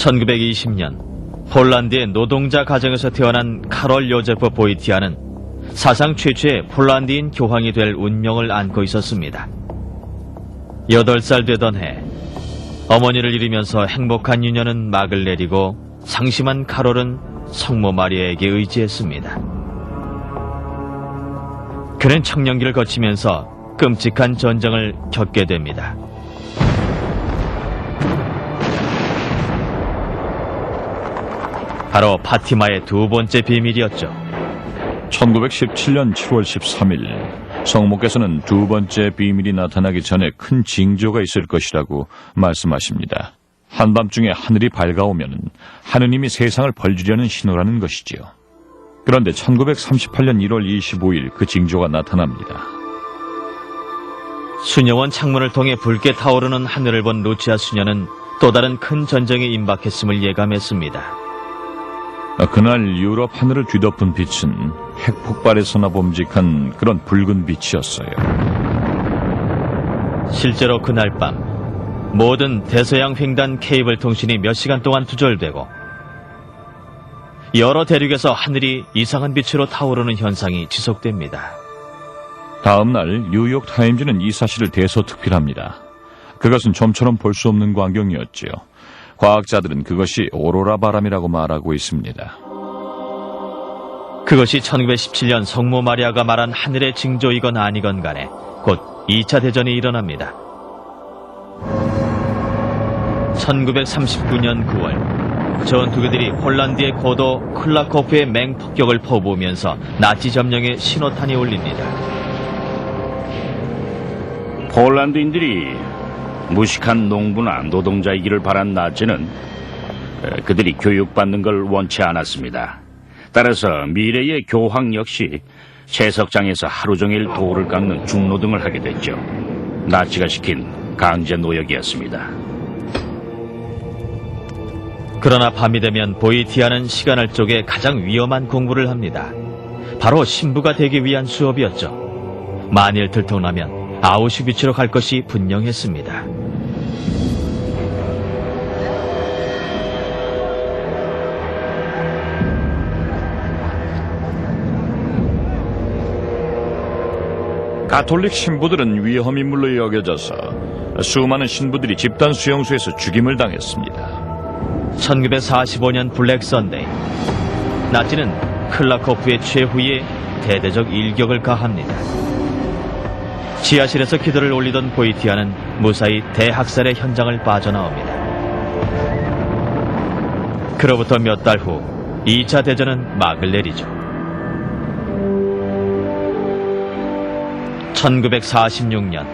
1920년 폴란드의 노동자 가정에서 태어난 카롤 요제프 보이티아는 사상 최초의 폴란드인 교황이 될 운명을 안고 있었습니다. 8살 되던 해 어머니를 잃으면서 행복한 유년은 막을 내리고 상심한 카롤은 성모 마리아에게 의지했습니다. 그는 청년기를 거치면서 끔찍한 전쟁을 겪게 됩니다. 바로 파티마의 두 번째 비밀이었죠. 1917년 7월 13일 성모께서는 두 번째 비밀이 나타나기 전에 큰 징조가 있을 것이라고 말씀하십니다. 한밤중에 하늘이 밝아오면 하느님이 세상을 벌주려는 신호라는 것이지요. 그런데 1938년 1월 25일 그 징조가 나타납니다. 수녀원 창문을 통해 붉게 타오르는 하늘을 본 루치아 수녀는 또 다른 큰 전쟁에 임박했음을 예감했습니다. 아, 그날 유럽 하늘을 뒤덮은 빛은 핵폭발에서나 범직한 그런 붉은 빛이었어요. 실제로 그날 밤 모든 대서양 횡단 케이블 통신이 몇 시간 동안 두절되고 여러 대륙에서 하늘이 이상한 빛으로 타오르는 현상이 지속됩니다. 다음 날 뉴욕 타임즈는 이 사실을 대서특필합니다. 그것은 좀처럼 볼 수 없는 광경이었지요. 과학자들은 그것이 오로라 바람이라고 말하고 있습니다. 그것이 1917년 성모 마리아가 말한 하늘의 징조이건 아니건 간에 곧 2차 대전이 일어납니다. 1939년 9월 전투기들이 폴란드의 고도 클라코프의 맹폭격을 퍼부으면서 나치 점령의 신호탄이 울립니다. 폴란드인들이 무식한 농부나 노동자이기를 바란 나치는 에, 그들이 교육받는 걸 원치 않았습니다. 따라서 미래의 교황 역시 채석장에서 하루 종일 돌을 깎는 중노동을 하게 됐죠. 나치가 시킨 강제 노역이었습니다. 그러나 밤이 되면 보이티아는 시간을 쪼개 가장 위험한 공부를 합니다. 바로 신부가 되기 위한 수업이었죠. 만일 들통나면 아우슈비츠로 갈 것이 분명했습니다. 가톨릭 신부들은 위험 인물로 여겨져서 수많은 신부들이 집단 수용소에서 죽임을 당했습니다. 1945년 블랙 선데이. 나치는 클라코프의 최후의 대대적 일격을 가합니다. 지하실에서 기도를 올리던 보이티아는 무사히 대학살의 현장을 빠져나옵니다. 그로부터 몇 달 후 2차 대전은 막을 내리죠. 1946년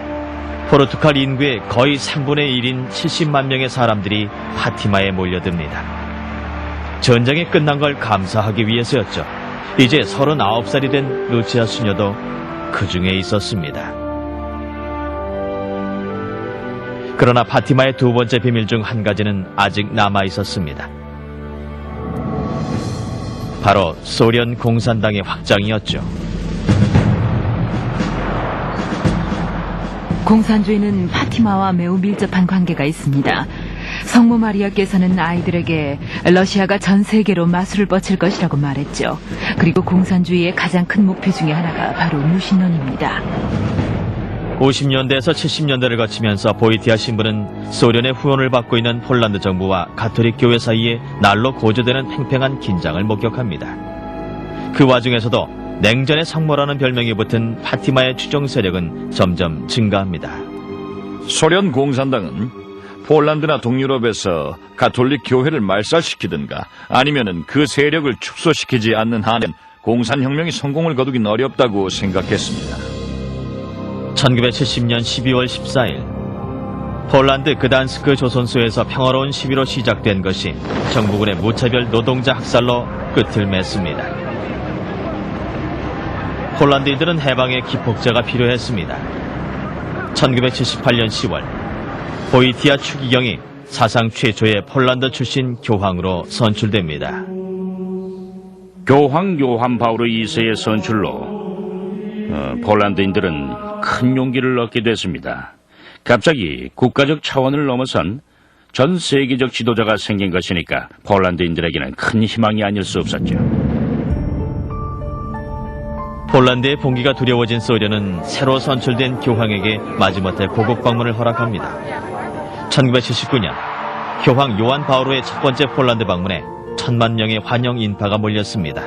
포르투갈 인구의 거의 3분의 1인 70만 명의 사람들이 파티마에 몰려듭니다. 전쟁이 끝난 걸 감사하기 위해서였죠. 이제 39살이 된 루치아 수녀도 그 중에 있었습니다. 그러나 파티마의 두 번째 비밀 중 한 가지는 아직 남아 있었습니다. 바로 소련 공산당의 확장이었죠. 공산주의는 파티마와 매우 밀접한 관계가 있습니다. 성모 마리아께서는 아이들에게 러시아가 전 세계로 마술을 뻗칠 것이라고 말했죠. 그리고 공산주의의 가장 큰 목표 중에 하나가 바로 무신론입니다. 50년대에서 70년대를 거치면서 보이티아 신부는 소련의 후원을 받고 있는 폴란드 정부와 가톨릭 교회 사이에 날로 고조되는 팽팽한 긴장을 목격합니다. 그 와중에서도 냉전의 성모라는 별명이 붙은 파티마의 추종 세력은 점점 증가합니다. 소련 공산당은 폴란드나 동유럽에서 가톨릭 교회를 말살시키든가 아니면은 그 세력을 축소시키지 않는 한은 공산혁명이 성공을 거두긴 어렵다고 생각했습니다. 1970년 12월 14일 폴란드 그단스크 조선소에서 평화로운 시위로 시작된 것이 정부군의 무차별 노동자 학살로 끝을 맺습니다. 폴란드인들은 해방의 기폭제가 필요했습니다. 1978년 10월 보이티아 추기경이 사상 최초의 폴란드 출신 교황으로 선출됩니다. 교황 요한 바오로 2세의 선출로 어, 폴란드인들은 큰 용기를 얻게 됐습니다. 갑자기 국가적 차원을 넘어선 전 세계적 지도자가 생긴 것이니까 폴란드인들에게는 큰 희망이 아닐 수 없었죠. 폴란드의 봉기가 두려워진 소련은 새로 선출된 교황에게 마지못해 고국 방문을 허락합니다. 1979년 교황 요한 바오로의 첫 번째 폴란드 방문에 천만 명의 환영 인파가 몰렸습니다.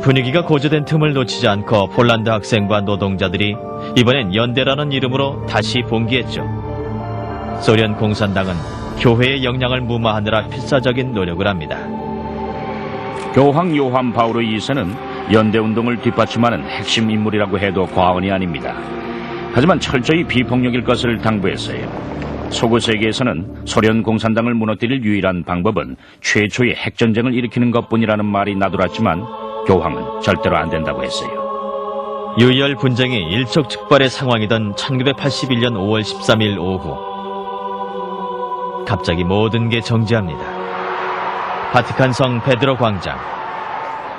분위기가 고조된 틈을 놓치지 않고 폴란드 학생과 노동자들이 이번엔 연대라는 이름으로 다시 봉기했죠. 소련 공산당은 교회의 영향을 무마하느라 필사적인 노력을 합니다. 교황 요한 바오로 2세는 연대운동을 뒷받침하는 핵심 인물이라고 해도 과언이 아닙니다. 하지만 철저히 비폭력일 것을 당부했어요. 소구 세계에서는 소련 공산당을 무너뜨릴 유일한 방법은 최초의 핵전쟁을 일으키는 것뿐이라는 말이 나돌았지만 교황은 절대로 안 된다고 했어요. 유혈 분쟁이 일촉즉발의 상황이던 1981년 5월 13일 오후 갑자기 모든 게 정지합니다. 바티칸성 베드로 광장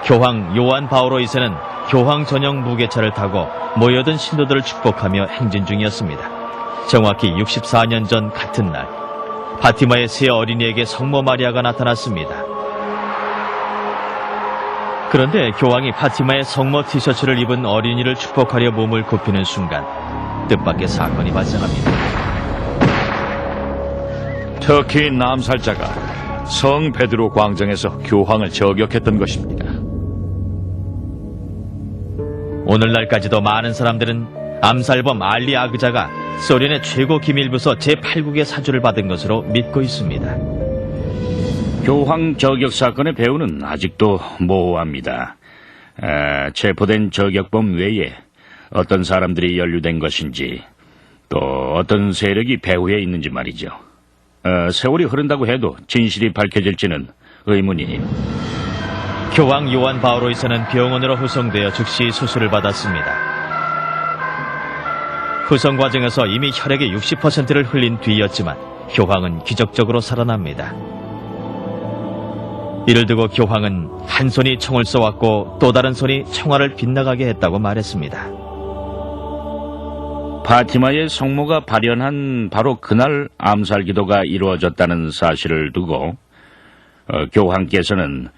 교황 요한 바오로 2세는 교황 전용 무게차를 타고 모여든 신도들을 축복하며 행진 중이었습니다. 정확히 64년 전 같은 날 바티마의 세 어린이에게 성모 마리아가 나타났습니다. 그런데 교황이 파티마의 성모 티셔츠를 입은 어린이를 축복하려 몸을 굽히는 순간 뜻밖의 사건이 발생합니다. 터키 남살자가 성 베드로 광장에서 교황을 저격했던 것입니다. 오늘날까지도 많은 사람들은 암살범 알리 아그자가 소련의 최고 기밀부서 제8국의 사주를 받은 것으로 믿고 있습니다. 교황 저격 사건의 배후는 아직도 모호합니다. 아, 체포된 저격범 외에 어떤 사람들이 연루된 것인지 또 어떤 세력이 배후에 있는지 말이죠. 어, 세월이 흐른다고 해도 진실이 밝혀질지는 의문이에요. 교황 요한 바오로이서는 병원으로 후송되어 즉시 수술을 받았습니다. 후송 과정에서 이미 혈액의 60%를 흘린 뒤였지만 교황은 기적적으로 살아납니다. 이를 두고 교황은 한 손이 총을 쏘았고 또 다른 손이 총알을 빗나가게 했다고 말했습니다. 파티마의 성모가 발현한 바로 그날 암살 기도가 이루어졌다는 사실을 두고 어, 교황께서는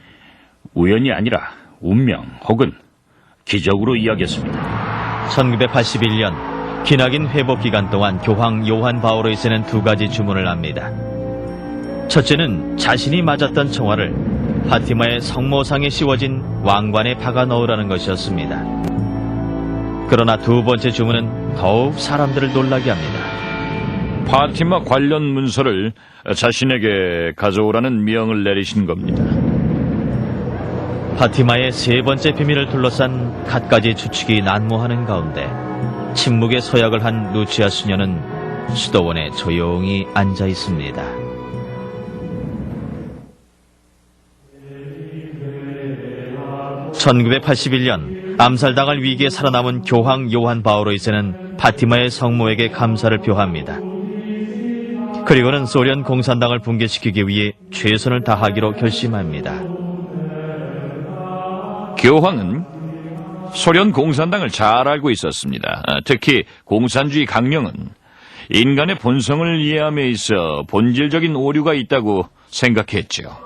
우연이 아니라 운명 혹은 기적으로 이야기했습니다. 1981년 기나긴 회복 기간 동안 교황 요한 바오로이스는 두 가지 주문을 합니다. 첫째는 자신이 맞았던 총알을 파티마의 성모상에 씌워진 왕관에 박아 넣으라는 것이었습니다. 그러나 두 번째 주문은 더욱 사람들을 놀라게 합니다. 파티마 관련 문서를 자신에게 가져오라는 명을 내리신 겁니다. 파티마의 세 번째 비밀을 둘러싼 갖가지 추측이 난무하는 가운데 침묵의 서약을 한 루치아 수녀는 수도원에 조용히 앉아 있습니다. (1981년) 암살당할 위기에 살아남은 교황 요한 바오로이스는 파티마의 성모에게 감사를 표합니다. 그리고는 소련 공산당을 붕괴시키기 위해 최선을 다하기로 결심합니다. 교황은 소련 공산당을 잘 알고 있었습니다. 아, 특히 공산주의 강령은 인간의 본성을 이해함에 있어 본질적인 오류가 있다고 생각했죠.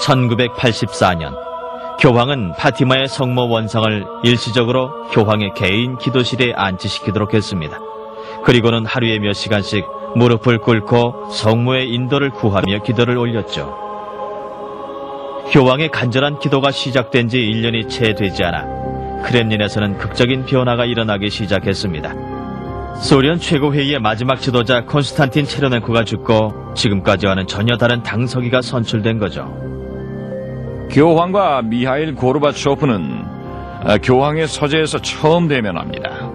1984년 교황은 파티마의 성모 원상을 일시적으로 교황의 개인 기도실에 안치시키도록 했습니다. 그리고는 하루에 몇 시간씩 무릎을 꿇고 성모의 인도를 구하며 기도를 올렸죠. 교황의 간절한 기도가 시작된 지 1년이 채 되지 않아 크렘린에서는 극적인 변화가 일어나기 시작했습니다. 소련 최고회의의 마지막 지도자 콘스탄틴 체르넨코가 죽고 지금까지와는 전혀 다른 당서기가 선출된 거죠. 교황과 미하일 고르바초프는 아, 교황의 서재에서 처음 대면합니다.